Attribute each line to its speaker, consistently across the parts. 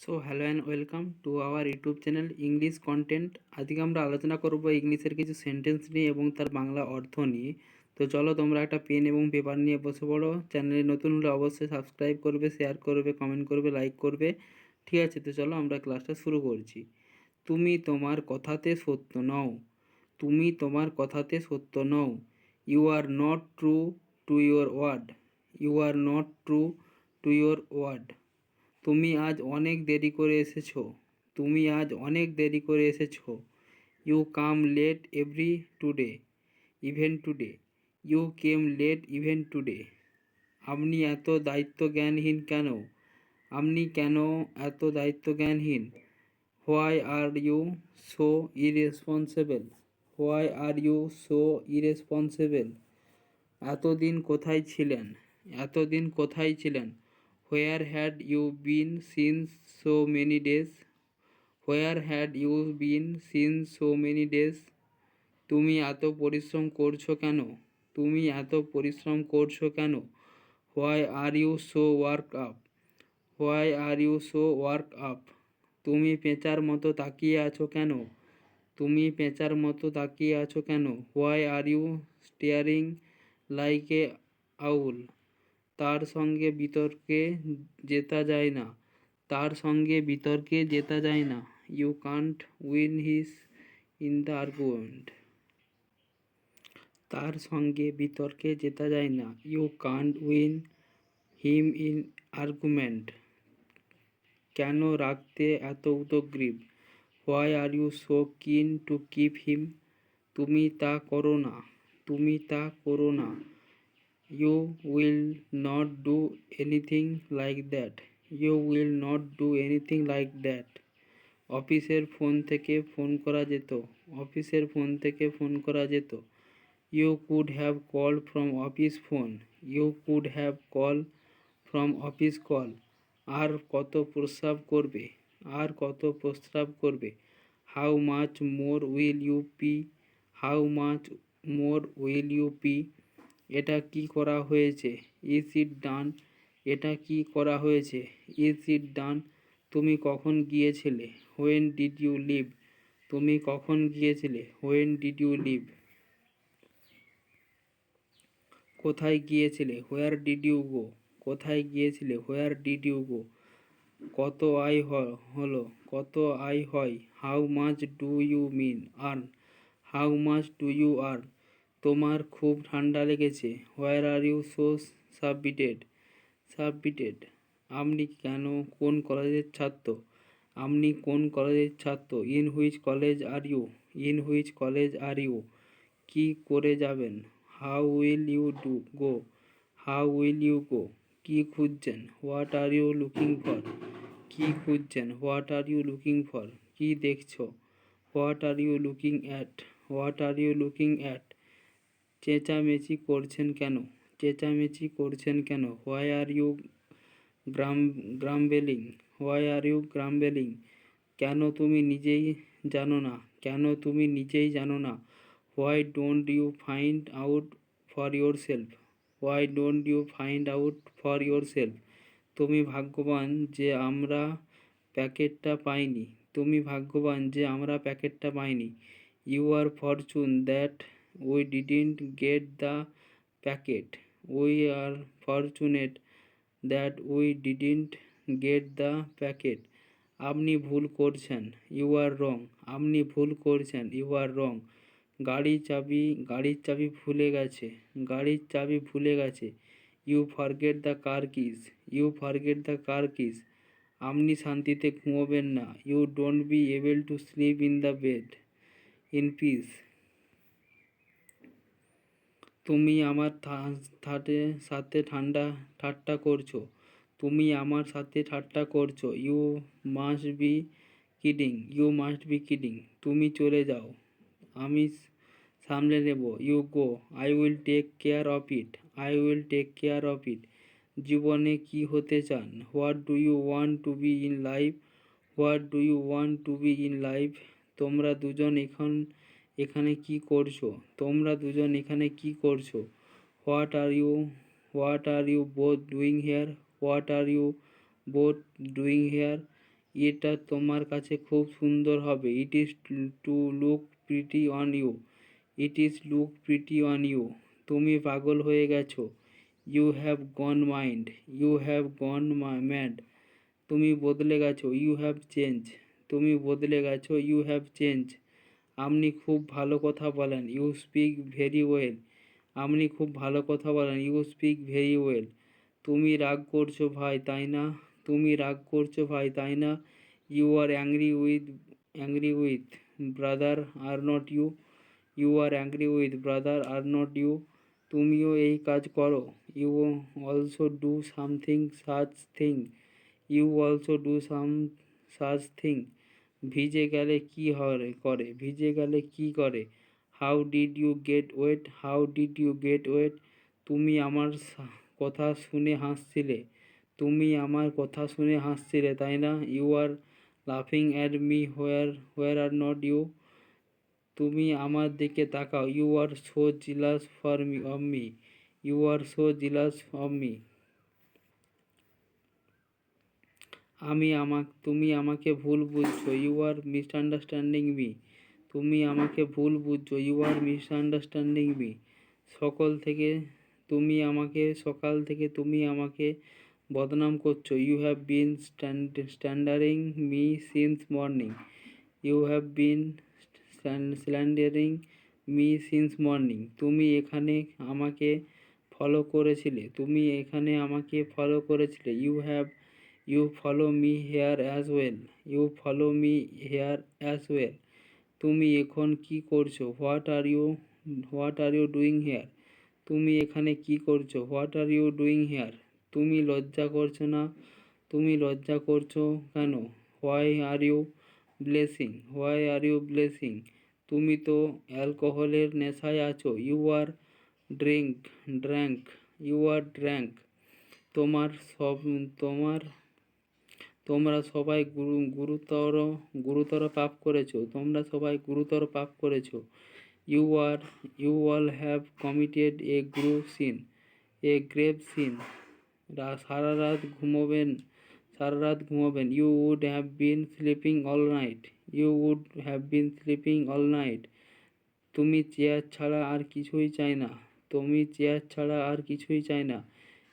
Speaker 1: So hello and welcome to our YouTube channel English content আজকে আমরা আলোচনা করব ইংলিশের কিছু সেন্টেন্স নিয়ে এবং তার বাংলা অর্থ নিয়ে। তো চলো তোমরা একটা পেন এবং পেপার নিয়ে বসে পড়ো। চ্যানেলে নতুন হলে অবশ্যই সাবস্ক্রাইব করবে শেয়ার করবে কমেন্ট করবে লাইক করবে। ঠিক আছে, তো চলো আমরা ক্লাসটা শুরু করছি। তুমি তোমার কথাতে সত্য নও। তুমি তোমার কথাতে সত্য নও। You are not true to your word you are not true to your word তুমি আজ অনেক দেরি করে এসেছ। তুমি আজ অনেক দেরি করে এসেছ। You come late every today, even today. You came late even today. আপনি এত দায়িত্ব জ্ঞানহীন কেন? আপনি কেন এত দায়িত্ব জ্ঞানহীন why are you so irresponsible? Why are you so irresponsible? এতদিন কোথায় ছিলেন? এতদিন কোথায় ছিলেন? Where had you been since so many days where had you been since so many days তুমি এত পরিশ্রম করছ কেন? তুমি এত পরিশ্রম করছ কেন? Why are you so work up why are you so work up তুমি পেঁচার মতো তাকিয়ে আছো কেন? তুমি পেঁচার মতো তাকিয়ে আছো কেন? Why are you staring like a owl তার সঙ্গে বিতর্কে জেতা যায় না। তার সঙ্গে বিতর্কে জেতা যায় না। You can't win his in the argument তার সঙ্গে বিতর্কে জেতা যায় না। You can't win him in argument কেন রাখতে এত উদগ্রীব? Why are you so keen to keep him তুমি তা করো না। তুমি তা করো না। You will not do anything like that you will not do anything like that অফিসের ফোন থেকে ফোন করা যেত। অফিসের ফোন থেকে ফোন করা যেত। You could have call from office phone you could have call from office call আর কত প্রস্রাব করবে? আর কত প্রস্রাব করবে? How much more will you pee how much more will you pee এটা কি করা হয়েছে? ইজ ইট ডান, এটা কি করা হয়েছে? ইজ ইট ডান, তুমি কখন গিয়েছিলে? হোয়েন ডিড ইউ লিভ তুমি কখন গিয়েছিলে? হোয়েন ডিড ইউ লিভ কোথায় গিয়েছিলে? হোয়ার ডিড ইউ গো কোথায় গিয়েছিলে? হোয়ার ডিড ইউ গো কত আয় হলো? কত আয় হয়? How much do you mean earn how much do you earn তোমার খুব ঠান্ডা লেগেছে। Where are you so submitted submitted আপনি কেন কোন কলেজের ছাত্র? আপনি কোন কলেজের ছাত্র? In which college are you in which college are you কি করে যাবেন? How will you do go how will you go কি খুঁজছেন? What are you looking for কি খুঁজছেন? What are you looking for কি দেখছ? What are you looking at what are you looking at চেঁচামেচি করছেন কেন? চেঁচামেচি করছেন কেন? Why are you grum, grumbling? Why are you grumbling? কেন তুমি নিজেই জানো না? কেন তুমি নিজেই জানো না? Why don't you find out for yourself why don't you find out for yourself তুমি ভাগ্যবান যে আমরা প্যাকেটটা পাইনি। তুমি ভাগ্যবান যে আমরা প্যাকেটটা পাইনি। You are fortune that we didn't get the packet we are fortunate that we didn't get the packet আপনি ভুল করছেন। ইউ আর রং আপনি ভুল করছেন। ইউ আর রং গাড়ির চাবি গাড়ির চাবি ভুলে গেছে। গাড়ির চাবি ভুলে গেছে। You forget the car keys you forget the car keys আপনি শান্তিতে ঘুমোবেন না। You don't be able to sleep in the bed in peace তুমি আমার থা- থাটে সাথে ঠান্ডা, ঠাট্টা করছ। তুমি আমার সাথে ঠাট্টা করছ। You must be kidding you must be kidding তুমি চলে যাও। আমি সামলে নেব। You go I will take care of it I will take care of it জীবনে কি হতে চান? What do you want to be in life what do you want to be in life তোমরা দুজন এখন এখানে কি করছ? তোমরা দুজন এখানে কি করছ? What are you what are you both doing here what are you both doing here এটা তোমার কাছে খুব সুন্দর হবে। It is to look pretty on you it is look pretty on you তুমি পাগল হয়ে গেছো। You have gone mind you have gone mad তুমি বদলে গেছো। ইউ হ্যাভ চেঞ্জ তুমি বদলে গেছো। ইউ হ্যাভ চেঞ্জ আপনি খুব ভালো কথা বলেন। ইউ স্পিক ভেরি ওয়েল আপনি খুব ভালো কথা বলেন। ইউ স্পিক ভেরি ওয়েল তুমি রাগ করছ ভাই, তাই না? তুমি রাগ করছ ভাই, তাই না? You are angry with angry with brother are not you you are angry with brother are not you তুমিও এই কাজ করো। You also do something such thing you also do some such thing ভিজে গেলে কি হরে করে? ভিজে গেলে কি করে? How did you get wet how did you get wet তুমি আমার কথা শুনে হাসছিলে। তুমি আমার কথা শুনে হাসছিলে, তাই না? ইউ আর লাফিং at me where where are not you তুমি আমার দিকে তাকাও। You are so jealous for me of me you are so jealous of me আমি আমাক, তুমি আমাকে ভুল বুঝছ। ইউ আর মিসআন্ডারস্ট্যান্ডিং মি তুমি আমাকে ভুল বুঝছ। ইউ আর মিসআন্ডারস্ট্যান্ডিং মি সকল থেকে তুমি আমাকে, সকাল থেকে তুমি আমাকে বদনাম করছ। You have been stand standering me since morning you have been slandering me since morning তুমি এখানে আমাকে ফলো করেছিলে। তুমি এখানে আমাকে ফলো করেছিলে। You have you follow me here as well you follow me here as well তুমি এখন কি করছ? What are you what are you doing here তুমি এখানে কি করছ? What are you doing here তুমি লজ্জা করছ না? তুমি লজ্জা করছ কেন? Why are you blessing why are you blessing তুমি তো অ্যালকোহলের নেশায় আছো। You are drink drank you are drank তোমার সব, তোমার তোমরা সবাই গুরু, গুরুতর গুরুতর পাপ করেছ। তোমরা সবাই গুরুতর পাপ করেছ। You are you all have committed a grew sin a grave sin সারা রাত ঘুমোবেন, সারা রাত ঘুমোবেন। You would have been sleeping all night you would have been sleeping all night তুমি চেয়ার ছাড়া আর কিছুই চাই না, তুমি চেয়ার ছাড়া আর কিছুই চাই না।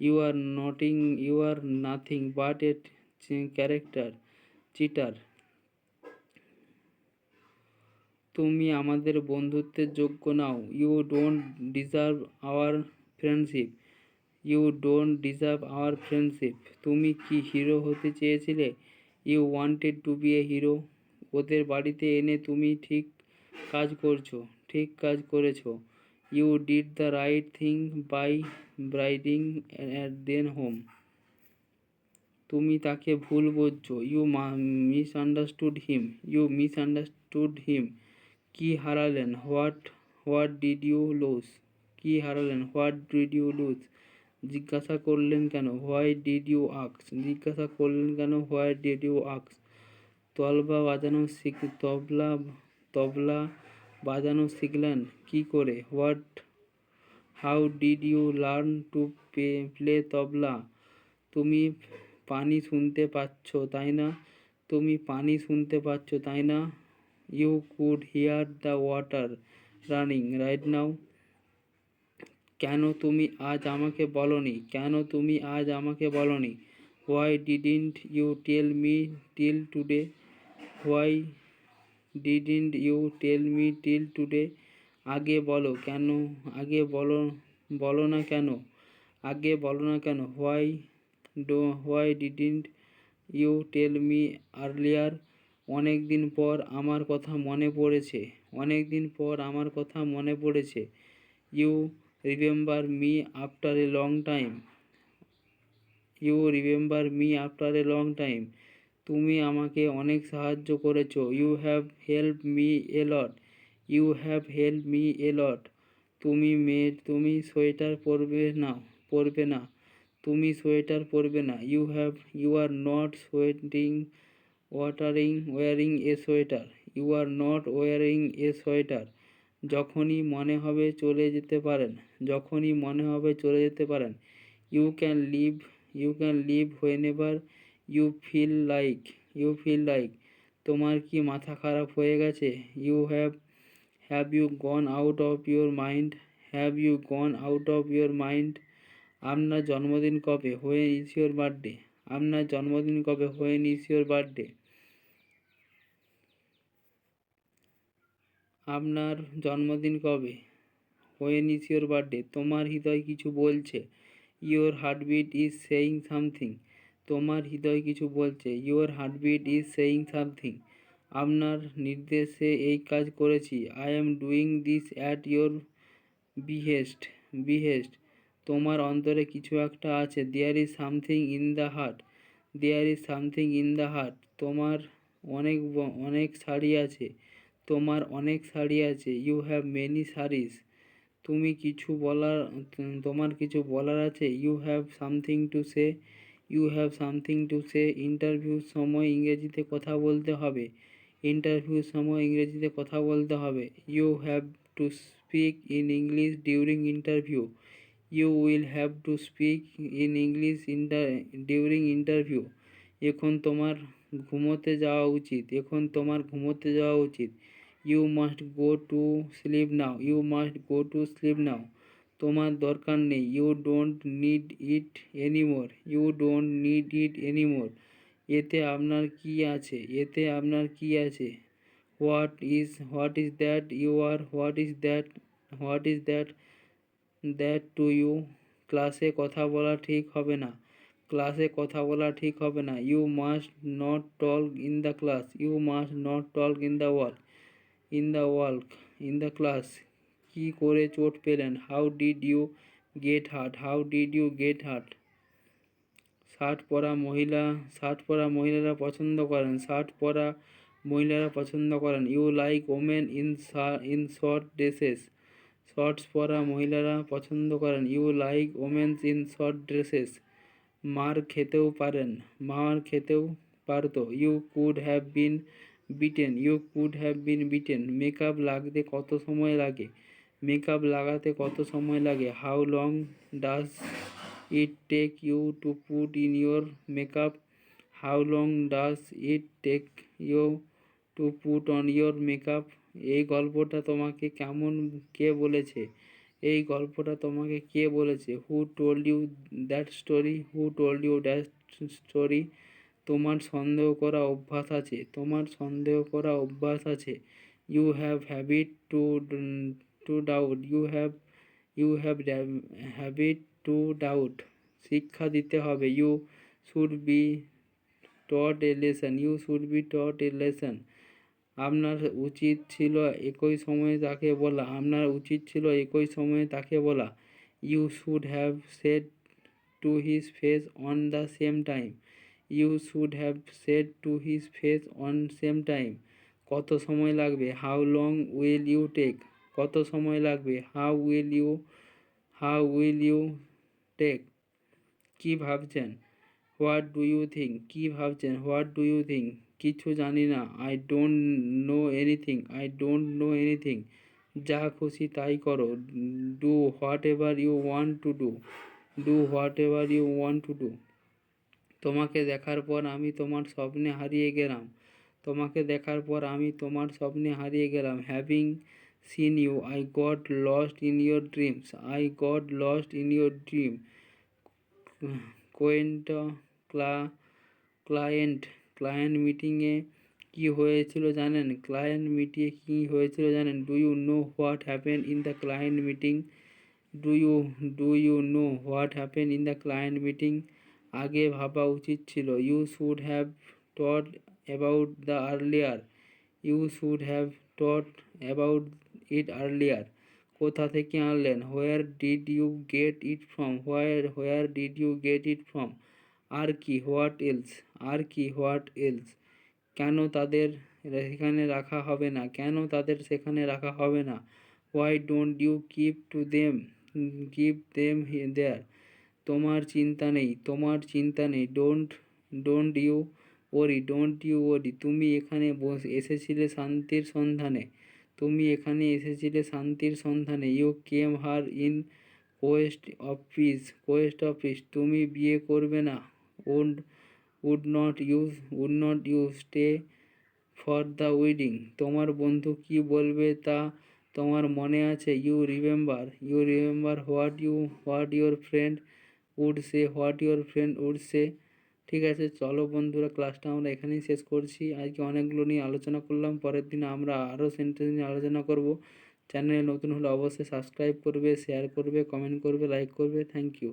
Speaker 1: You are noting you are nothing but a character cheater তুমি আমাদের বন্ধুত্বের যোগ্য নাও। You don't deserve our friendship you don't deserve our friendship তুমি কি হিরো হতে চেয়েছিলে? You wanted to be a hero ওদের বাড়িতে এনে তুমি ঠিক কাজ করছ, ঠিক কাজ করেছ। You did the right thing by braiding at then home তুমি তাকে ভুল বুঝছ। You misunderstood him you misunderstood him কি হারালেন? What what did you lose কি হারালেন? হোয়াট ডিড ইউ লুজ জিজ্ঞাসা করলেন কেন? হোয়াই ডিড ইউ আক্স জিজ্ঞাসা করলেন কেন? হোয়াই ডিড ইউ আক্স তবলা বাজানো শিখ, তবলা তবলা বাজানো শিখলেন কি করে? What how did you learn to play tabla? তুমি পানি শুনতে পাচ্ছ, তাই না? তুমি পানি শুনতে পাচ্ছ, তাই না? You could hear the water running right now কেন তুমি আজ আমাকে বলনি? কেন তুমি আজ আমাকে বলনি? Why didn't you tell me till today why didn't you tell me till today আগে বলো কেন? আগে বলো বলো না কেন? আগে বলো না কেন? Why do, why didn't you tell me earlier? অনেক দিন পর আমার কথা মনে পড়েছে, অনেক দিন পর আমার কথা মনে পড়েছে। You remember me after a long time. You remember me after a long time. তুমি আমাকে অনেক সাহায্য করেছ। You have help me a lot. You have help me a lot. তুমি মেয়ে তুমি সোয়েটার পরবে না পরবে না। তুমি সোয়েটার পরবে না। You have you are not sweating watering wearing a sweater you are not wearing a sweater যখনই মনে হবে চলে যেতে পারেন। যখনই মনে হবে চলে যেতে পারেন। You can leave you can leave whenever you feel like you feel like তোমার কি মাথা খারাপ হয়ে গেছে? You have have you gone out of your mind have you gone out of your mind আপনার জন্মদিন কবে? হোয়েন ইজ ইউর বার্থডে আপনার জন্মদিন কবে? হোয়েন ইজ ইউর বার্থডে আপনার জন্মদিন কবে? হোয়েন ইজ ইউর বার্থডে তোমার হৃদয় কিছু বলছে। Your heartbeat is saying something তোমার হৃদয় কিছু বলছে। Your heartbeat is saying something আপনার নির্দেশে এই কাজ করেছি। I am doing this at your behest behest তোমার অন্তরে কিছু একটা আছে। There is something in the heart there is something in the heart তোমার অনেক অনেক শাড়ি আছে, তোমার অনেক শাড়ি আছে। ইউ হ্যাভ মেনি শাড়িস তুমি কিছু বলার, তোমার কিছু বলার আছে। You have something to say you have something to say ইন্টারভিউর সময় ইংরেজিতে কথা বলতে হবে। ইন্টারভিউর সময় ইংরেজিতে কথা বলতে হবে। You have to speak in English during interview you will have to speak in English inter during interview এখন তোমার ঘুমোতে যাওয়া উচিত। এখন তোমার ঘুমোতে যাওয়া উচিত। You must go to sleep now you must go to sleep now তোমার দরকার নেই। You don't need it anymore you don't need it anymore এতে আপনার কি আছে? এতে আপনার কি আছে? What is what is that you are what is that what is that that to you, ক্লাসে কথা বলা ঠিক হবে না। ক্লাসে কথা বলা ঠিক হবে না। You must not talk in the class. You must not talk in the wall in the work, in the class. কি করে চোট পেলেন? How did you get hurt? How did you get hurt? Shirt পরা মহিলা, shirt পরা মহিলারা পছন্দ করেন। শার্ট পরা মহিলারা পছন্দ করেন। You like women in in short dresses. Shorts পরা মহিলারা পছন্দ করেন। You like womens in short dresses. মার খেতেও পারেন। মার খেতেও পারতো। You could have been beaten. You could have been beaten. Makeup লাগতে কত সময় লাগে? মেকআপ লাগাতে কত সময় লাগে? How long does it take you to put in your makeup? How long does it take you to put on your makeup এই গল্পটা তোমাকে কেমন কে বলেছে? এই গল্পটা তোমাকে কে বলেছে? Who told you that story who told you that story তোমার সন্দেহ করা অভ্যাস আছে। তোমার সন্দেহ করা অভ্যাস আছে। You have habit to to doubt you have you have habit to doubt শিক্ষা দিতে হবে। You should be taught a lesson you should be taught a lesson আপনার উচিত ছিল একই সময়ে তাকে বলা। আপনার উচিত ছিল একই সময়ে তাকে বলা। You should have said to his face on the same time you should have said to his face on same time কত সময় লাগবে? How long will you take কত সময় লাগবে? How will you how will you take কী ভাবছেন? What do you think কী ভাবছেন? What do you think কিছু জানি না। I don't know anything. I don't know anything. যা খুশি তাই করো। Do whatever you want to do. Do whatever you want to do. তোমাকে দেখার পর আমি তোমার স্বপ্নে হারিয়ে গেলাম। তোমাকে দেখার পর আমি তোমার স্বপ্নে হারিয়ে গেলাম। Having seen you, I got lost in your dreams. I got lost in your dream. কোয়েন্ট ক্লা, ক্লায়েন্ট ক্লায়েন্ট মিটিংয়ে কী হয়েছিল জানেন? ক্লায়েন্ট মিটিংয়ে কী হয়েছিল জানেন? Do you know what happen in the client meeting do you do you know what happen in the client meeting আগে ভাবা উচিত ছিল। You should have thought about the earlier you should have thought about it earlier কোথা থেকে আনলেন? Where did you get it from where where did you get it from আর কি, what else? আর কি, what else? কেন তাদের সেখানে রাখা হবে না? কেন তাদের সেখানে রাখা হবে না? Why don't you keep to them, keep them there. তোমার চিন্তা নেই, তোমার চিন্তা নেই। Don't don't you worry, don't you worry. তুমি এখানে বস, এসেছিলে শান্তির সন্ধানে। তুমি এখানে এসেছিলে শান্তির সন্ধানে। You came here in quest of peace quest তুমি বিয়ে করবে না। Won't would not use would not you stay for the wedding তোমার বন্ধু কি বলবে তা তোমার মনে আছে? You remember you remember what you what your friend would say what your friend would say ঠিক আছে, চলো বন্ধুরা ক্লাসটা আমরা এখানেই শেষ করছি। আজকে অনেকগুলো নিয়ে আলোচনা করলাম, পরের দিন আমরা আরও সেন্টেন্স নিয়ে আলোচনা করব। চ্যানেলে নতুন হলে অবশ্যই সাবস্ক্রাইব করবে শেয়ার করবে কমেন্ট করবে লাইক করবে। Thank you